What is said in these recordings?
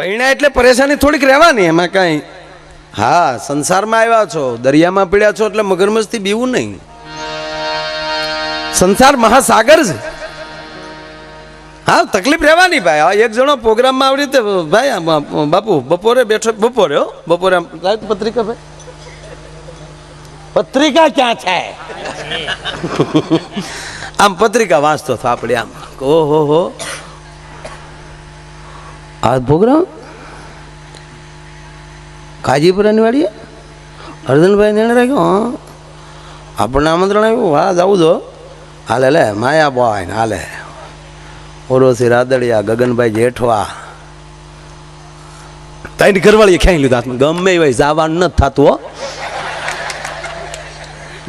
પૈણા એટલે પરેશાની થોડીક રહેવાની એમાં કાંઈ. હા સંસારમાં આવ્યા છો દરિયામાં પીડ્યા છો એટલે મગરમસ્તી બીવું નહીં. સંસાર મહાસાગર છે. હા તકલીફ રહેવાની ભાઈ. આ એક જણો પ્રોગ્રામમાં આવી રીતે ભાઈ બાપુ બપોરે બેઠો બપોરે હો બપોરે આમ પત્રિકા ભાઈ. પત્રિકા ક્યાં છે? આમ પત્રિકા વાંચતો હતો આપણે આમ. ઓહો હો. આ પ્રોગ્રામ? કાજીપુરાની વાડીએ? હરદનભાઈ નિર્ણય રાખ્યો, હા. આપણને આમંત્રણ આવ્યું હા જવું જો હાલે, લે, માયા બોય, હાલે. ઓરોસી, રાદડિયા, ગગનભાઈ જેઠવા. તાઈની ઘરવાળીએ ખેંચી લીધા હાથમાં? ગમે એ હોય જવાનું નથી થતું, હો.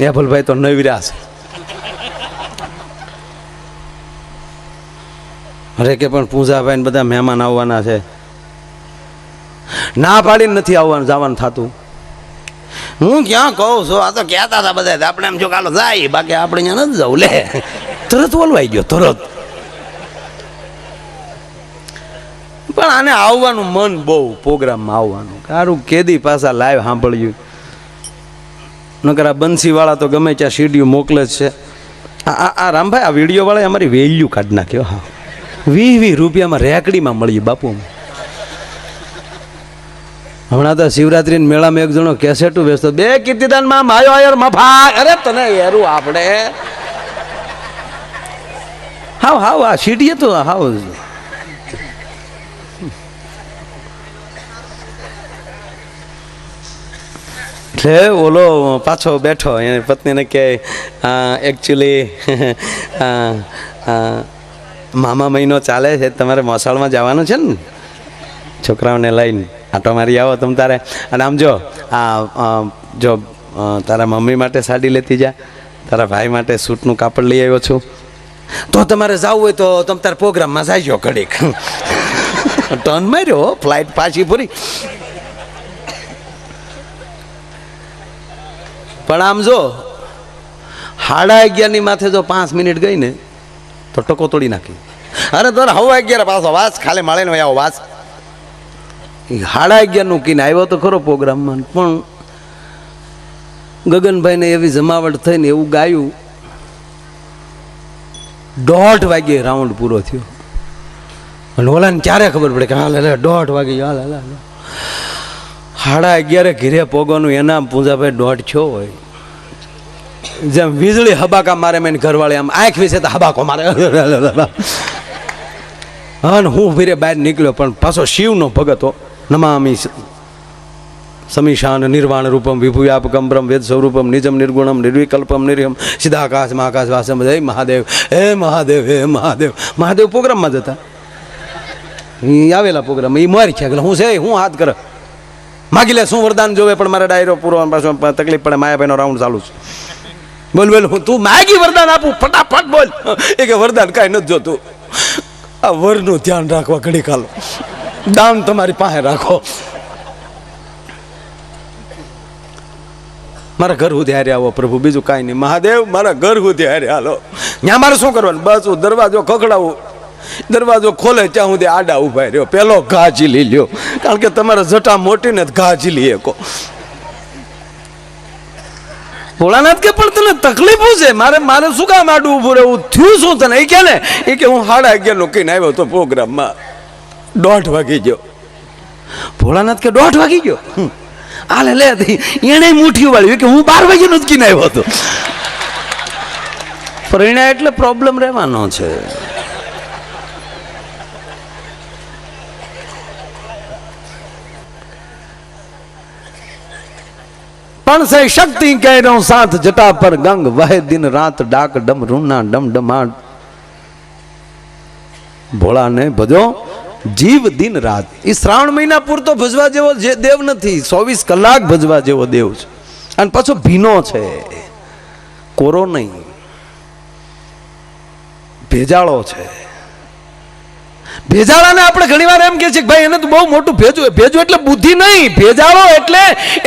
એફલભાઈ તો નવીરા છે અરે કે પણ પૂજાભાઈ ને બધા મહેમાન આવવાના છે. ના પાડીને નથી આવવાનું, જવાનું થતું. હું ક્યાં કહું છું? આ તો કહેતા હતા બધા, આપણે એમ જો કાલો જાય, બાકી આપણે અહીંયા નથી જવું, લે. તરત બોલવાઈ ગયો, તરત. પણ આને આવવાનું મન બહુ, પ્રોગ્રામમાં આવવાનું. સારું કેદી પાછા લાઈવ સાંભળ્યું. નકર આ બંસીવાળા તો ગમે ત્યાં સીડીઓ મોકલે જ છે. આ, આ- આ રામભાઈ, આ વિડીયોવાળા અમારી વેલ્યુ કાઢી નાખ્યો હા. વીસ વીસ રૂપિયામાં રેકડીમાં મળ્યું બાપુ હમણાં તો શિવરાત્રી મેળામાં એક જણો કેસેટું વેચતો. બે કીર્તિદાનમાં માયો આયર મફા અરે તને હેરું આપણે. હાવ હાવ, આ સીટીએ તો હાવ. એટલે ઓલો પાછો બેઠો, એની પત્નીને કહે એકચ્યુઅલી મામા મહિનો ચાલે છે, તમારે મોસાળમાં જવાનું છે ને? છોકરાઓને લઈને. આટો મારી આવો તમ તારે. અને આમ જો, આ જો તારા મમ્મી માટે સાડી લેતી જા. તારા ભાઈ માટે સૂટનું કાપડ લઈ આવ્યો છું. તો તમારે જવું હોય તો તમે તારા પ્રોગ્રામમાં જાયજો ઘડીક. ટર્ન માર્યો, ફ્લાઇટ પાછી પૂરી. પણ આમ જો સાડા અગિયારની માથે જો પાંચ મિનિટ ગઈ ને તો ટકો તોડી નાખી. અરે તો હવા અગિયાર પાછો વાસ, ખાલી મળે ને આવો વાસ. હાડા અગિયાર અગિયારનું કીને આવ્યો તો ખરો પ્રોગ્રામમાં પણ ગગનભાઈને એવી જમાવટ થઈને એવું ગાયું, દોઢ વાગ્યે રાઉન્ડ પૂરો થયો. અને ઓલાને ક્યારે ખબર પડે કે હાલ, હાલે દોઢ વાગે, હાલ હાલ હાડા અગિયારે ઘીરે પોગવાનું એના પૂંજાભાઈ દોઢ છો હોય. જેમ વીજળી હબાકા મારે મેં ઘરવાળી આમ આંખ વિશે તો હબાકો મારે. અને હું ફીરે બહાર નીકળ્યો, પણ પાછો શિવનો ભગત હો. નમામી સમીશાન નિર્વાણ રૂપમ વિભુયાપકમ બ્રહ્મ વેદ સ્વરૂપમ, નિજમ નિર્ગુણમ, નિર્વિકલ્પમ, નિર્યમ સીધાકાશમાં મહાકાશ, વાસમ, જય મહાદેવ. હે મહાદેવ હે મહાદેવ. મહાદેવ પ્રોગ્રામમાં જતા એ આવેલા પ્રોગ્રામ એ મારી છે. હું છે, હું હાથ કરે. માગી લે, શું વરદાન જોવે, પણ મારે ડાયરો પૂરો પાછો તકલીફ પડે, માયાભાઈનો રાઉન્ડ ચાલુ છે. બોલ બોલ, હું તું માગી વરદાન આપું. ફટાફટ બોલ. એ કે વરદાન કાંઈ નથી જોતું. આ વરનું ધ્યાન રાખવા ઘડી ખાલો દાન તમારી પાસે રાખો. મારા ઘર સુધી હારે આવો પ્રભુ. બીજું કાંઈ નહીં. મહાદેવ, મારા ઘર સુધી હારે હાલો. ત્યાં મારે શું કરવાનું? બસ હું દરવાજો ખખડાવું. દરવાજો ખોલે ત્યાં સુધી આડા ઊભા રહ્યો. પેલો ઘા ઝીલી લ્યો. કારણ કે તમારા જટા મોટી ને ઘા ઝીલી એકો. ભોળાનાથ કે પણ તને તકલીફો છે? મારે મારે શું કામ આડું ઊભું રહેવું? થયું શું તને? એ કે ને, એ કે હું સાડા અગિયાર લોકોને આવ્યો તો પ્રોગ્રામમાં. દોઢ વાગી ગયો. ભોળાનાથ કે દોઢ વાગી ગયો? હમ. આલે લે એને મુઠ્ઠી વાળ્યું કે હું બાર વાગ્યાનો જ કીને આવ્યો હતો. પરિણા એટલે પ્રોબ્લેમ રહેવાનો છે. પણ સે શક્તિ કહે સાથ જટા પર ગંગ વહે દિન રાત ડાક ડમ રૂના ડમ ડમાટ ભોળાને ભજો, જીવ દિન રાત. એ શ્રાવણ મહિના પૂરતો ભજવા જેવો જે દેવ નથી, ચોવીસ કલાક ભજવા જેવો દેવ છે. અને પાછો ભીનો છે. કોરો નહીં. ભેજાળો છે. ભેજાળાને આપણે ઘણીવાર એમ કે છે કે ભાઈ, એને તો બહુ મોટું ભેજું ભેજું એટલે બુદ્ધિ નહીં. ભેજાળો એટલે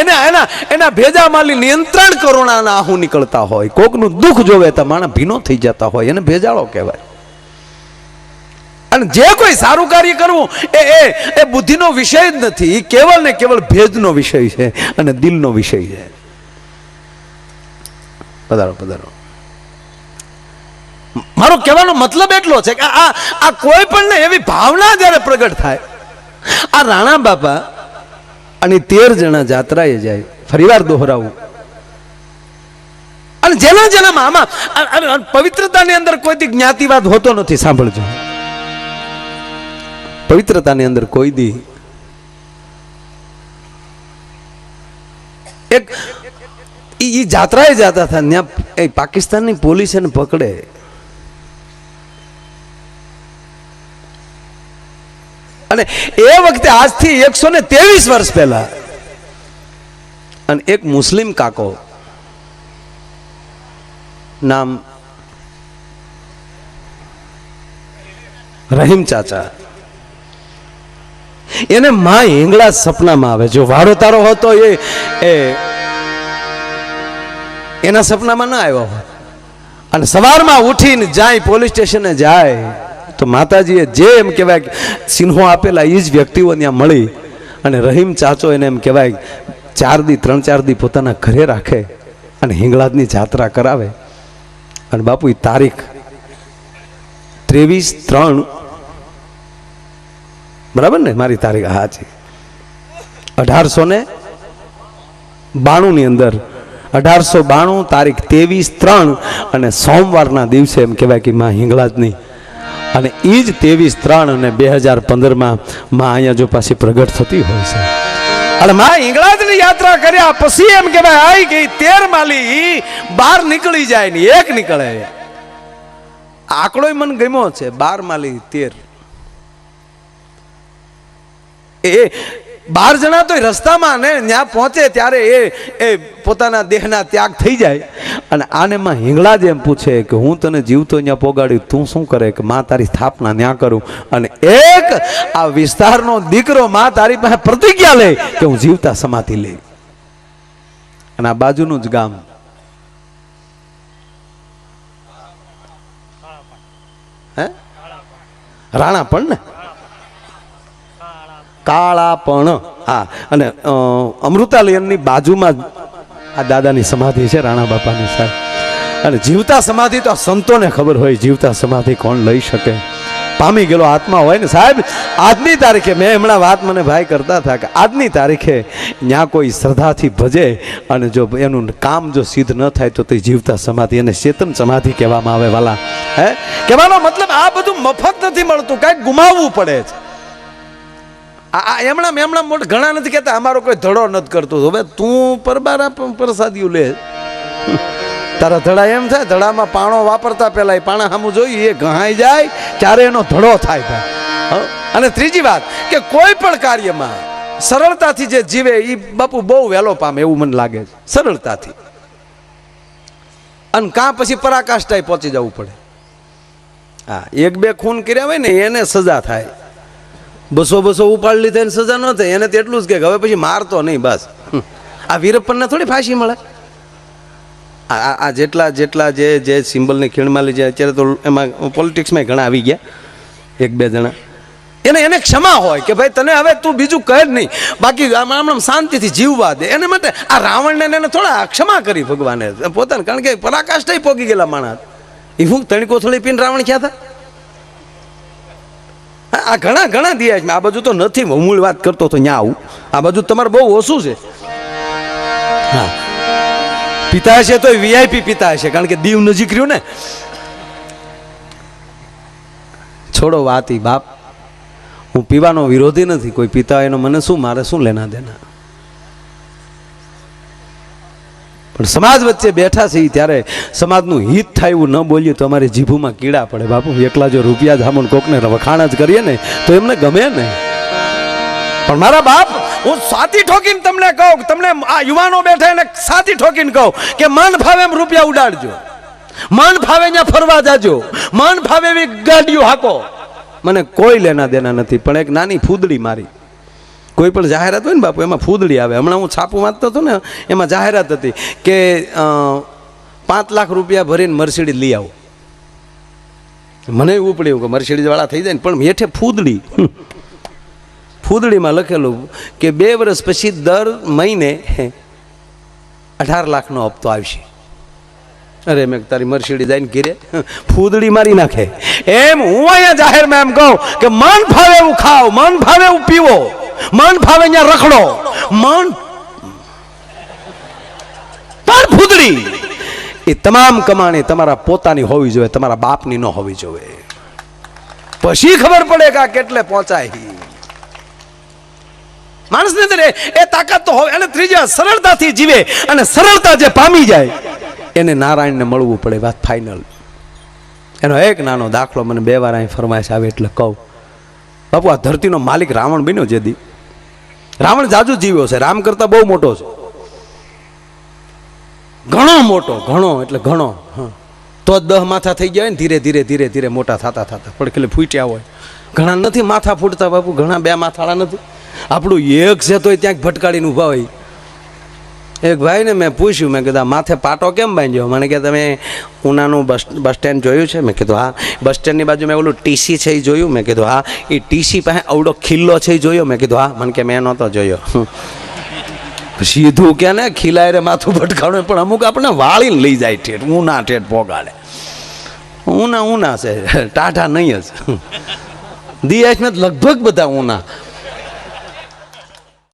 એને એના એના ભેજા માલી નિયંત્રણ કરુણાના આહુ નીકળતા હોય. કોકનું દુઃખ જોવે તો માણસ ભીનો થઈ જતા હોય. એને ભેજાળો કહેવાય. અને જે કોઈ સારું કાર્ય કરવું, એ એ એ બુદ્ધિનો વિષય જ નથી. એ કેવળ ને કેવળ ભેદનો વિષય છે અને દિલનો વિષય છે. પધારો પધારો. મારો કહેવાનો મતલબ એટલો છે કે આ આ કોઈ પણ એવી ભાવના જ્યારે પ્રગટ થાય, આ રાણા બાપા અને તેર જણા જાત્રાએ જાય, ફરીવાર દોહરાવું. અને જેના જેના આ પવિત્રતાની અંદર કોઈ જ્ઞાતિવાદ હોતો નથી, સાંભળજો. પવિત્રતાની અંદર કોઈ દી એક ઈ જાત્રાએ જતા હતા, ત્યાં એ પાકિસ્તાનની પોલીસ એને પકડે. અને એ વખતે આજથી એકસો ને ત્રેવીસ વર્ષ પહેલા અને એક મુસ્લિમ કાકો નામ રહીમ ચાચા. એને માં હિંગળા સપનામાં આવે, જો વારો તારો હતો એ એના સપનામાં ના આવ્યો અને સવારમાં ઉઠીને જાય પોલીસ સ્ટેશને જાય તો માતાજીએ જે એમ કહેવાય સિંહો આપેલા એ જ વ્યક્તિઓ ત્યાં મળી અને રહીમ ચાચો એને એમ કહેવાય, ચાર દી, ત્રણ ચાર દી પોતાના ઘરે રાખે અને હિંગળાજની જાત્રા કરાવે. અને બાપુ એ તારીખ ત્રેવીસ ત્રણ બરાબર ને? મારી તારીખ, હા છે અઢારસો ને બાણુંની અંદર. અઢારસો બાણું, તારીખ ત્રેવીસ ત્રણ અને સોમવારના દિવસે એમ કહેવાય કે માં હિંગળાજની અને એ જ ત્રેવીસ ત્રણ અને બે હજાર પંદરમાં માં અહીંયા જો પાછી પ્રગટ થતી હોય છે. અને માં ઇંગળાજની યાત્રા કર્યા પછી એમ કે ભાઈ આવી ગઈ તેર માલી, બાર નીકળી જાય ને એક નીકળે. આંકડોય મને ગમ્યો છે, બાર માલી તેર. એ બાર જણા તો રસ્તામાં ને ત્યાં પહોંચે ત્યારે એ એ પોતાના દેહના ત્યાગ થઈ જાય. અને આને માં હિંગળા જેમ પૂછે કે હું તને જીવતો અહીંયા પોગાડ્યું, તું શું કરે કે માં તારી સ્થાપના ત્યાં કરું? અને એક આ વિસ્તારનો દીકરો માં તારી પાસે પ્રતિજ્ઞા લે કે હું જીવતા સમાધિ લે અને આ બાજુનું જ ગામ. રાણા પણ ને? કાળા પણ હા, અને અમૃતાલયનની બાજુમાં આ દાદાની સમાધિ છે, રાણા બાપાની સાહેબ. અને જીવતા સમાધિ તો આ સંતોને ખબર હોય, જીવતા સમાધિ કોણ લઈ શકે? પામી ગયેલો આત્મા હોય ને સાહેબ, આજની તારીખે મેં હમણાં વાત મને ભાઈ કરતા હતા કે આજની તારીખે ત્યાં કોઈ શ્રદ્ધાથી ભજે અને જો એનું કામ જો સિદ્ધ ન થાય તો તે જીવતા સમાધિ અને ચેતન સમાધિ કહેવામાં આવે વાલા. હે? કહેવાનો મતલબ આ બધું મફત નથી મળતું, કાંઈક ગુમાવવું પડે છે. આ એમણા એમણા મોટ ઘણા નથી કહેતા. અમારો કોઈ ધડો નથી કરતો. હવે તું પરબારા પ્રસાદીયું લે. તારા ધડા એમ થાય, ધડામાં પાણો વાપરતા પહેલાં એ પાણા સામું જોઈએ એ ઘહાઈ જાય, ત્યારે એનો ધડો થાય ભાઈ. અને ત્રીજી વાત, કે કોઈ પણ કાર્યમાં સરળતાથી જે જીવે એ બાપુ બહુ વહેલો પામે, એવું મને લાગે છે. સરળતાથી. અને કાં પછી પરાકાષ્ઠાએ પહોંચી જવું પડે. હા, એક બે ખૂન કર્યા હોય ને, એને સજા થાય. બસો બસો ઉપાડી લીધા એને સજા ન થાય. એને તો એટલું જ કે હવે પછી મારતો નહીં, બસ. આ વીરપ્પનને થોડી ફાંસી મળે. આ જેટલા જેટલા જે જે સિમ્બલની ખીણમાં જાય અત્યારે તો એમાં પોલિટિક્સમાં ઘણા આવી ગયા, એક, બે જણા. એને એને ક્ષમા હોય કે ભાઈ તને હવે તું બીજું કહે જ નહીં. બાકી આમ શાંતિથી જીવવા દે. એને માટે આ રાવણને એને થોડા ક્ષમા કરી ભગવાને. પોતાને, કારણ કે પરાકાષ્ઠ પોગી ગયેલા માણસ. એ હું તણકો થોડી પીને રાવણ ક્યાં હતા? આ ઘણા ઘણા દિયા છે. આ બાજુ તો નથી. હું મૂળ વાત કરતો તો ત્યાં આવું. આ બાજુ તમારે બહુ ઓછું છે. હા. પિતા હશે તો વીઆઈપી પિતા હશે, કારણ કે દીવ નજીક રહ્યું ને. છોડો વાત, બાપ. હું પીવાનો વિરોધી નથી. કોઈ પિતા એનો મને શું, મારે શું લેના દેના? પણ સમાજ વચ્ચે બેઠા છીએ ત્યારે સમાજનું હિત થાય એવું ન બોલીએ તો અમારી જીભુમાં કીડા પડે. બાપુ એકલા જો રૂપિયા જામણ કોકને વખાણ જ કરીએ ને, તો એમને ગમે ને. પણ મારા બાપ, હું સાથી ઠોકીને તમને કહું તમને આ યુવાનો બેઠા એને સાથી ઠોકીને કહું કે મન ભાવે એમ રૂપિયા ઉડાડજો. મન ભાવે ત્યાં ફરવા જાજો. મન ભાવે એવી ગાડીઓ હાકો. મને કોઈ લેના દેના નથી, પણ એક નાની ફૂદડી મારી. કોઈ પણ જાહેરાત હોય ને બાપુ, એમાં ફૂદડી આવે. હમણાં હું છાપું વાંચતો હતો ને, એમાં જાહેરાત હતી કે પાંચ લાખ રૂપિયા ભરીને મર્સિડીઝ લઈ આવો. મને એવું પડ્યું કે મર્સિડીઝવાળા થઈ જાય ને, પણ હેઠે ફૂદડી. ફૂદડીમાં લખેલું કે બે વર્ષ પછી દર મહિને અઢાર લાખનો હપ્તો આવશે. અરે, મેં તારી મર્સિડી જઈને ઘીરે ફૂદડી મારી નાખે. એમ હું અહીંયા જાહેરમાં એમ કહું કે મન ફાવે એવું ખાઓ, મન ફાવે એવું પીવો. મન ભાવે ત્યાં રખડો. મન પણ ફૂદડી. એ તમામ કમાણી તમારા પોતાની હોવી જોઈએ, તમારા બાપની ન હોવી જોઈએ. પછી ખબર પડે કે આ કેટલે પહોંચાય માણસની અંદર એ તાકાત તો હોય અને ત્રીજા સરળતાથી જીવે અને સરળતા જે પામી જાય, એને નારાયણને મળવું પડે, વાત ફાઇનલ એનો એક નાનો દાખલો મને બે વાર અહીં ફરમાઈશ આવે એટલે કહું. બાપુ, આ ધરતીનો માલિક રાવણ બન્યો જેદી રાવણ જાજુ જીવ્યો છે. રામ કરતા બહુ મોટો છે. ઘણો મોટો, ઘણો, એટલે ઘણો. તો દહ માથા થઈ ગયા ને, ધીરે ધીરે ધીરે ધીરે મોટા થતા થતા. પડખેલે ફૂટ્યા હોય. ઘણા નથી માથા ફૂટતા બાપુ, ઘણા બે માથાળા નથી. આપણું એક છે તોય ત્યાં ભટકાડીને ઊભા હોય. એક ભાઈને મેં પૂછ્યું, મેં કીધું માથે પાટો કેમ બાંધ્યો? મને કે, તમે ઉનાનું બસ બસ સ્ટેન્ડ જોયું છે? મેં કીધું, હા. બસ સ્ટેન્ડની બાજુ મેં ઓલું ટીસી છે એ જોયું? મેં કીધું, હા. એ ટીસી પાસે અવડો ખિલ્લો છે એ જોયો? મેં કીધું, હા. મને કે, મેં નહોતો જોયો. સીધું કે ને, ખીલાય રે, માથું ભટકાવ્યું પણ અમુક આપણે વાળીને લઈ જાય ઠેઠ, ઊના ઠેઠ પોગાડે. ઊના ઊના છે ટાટા નહીં જ. દિયાશમાં લગભગ બધા ઊના.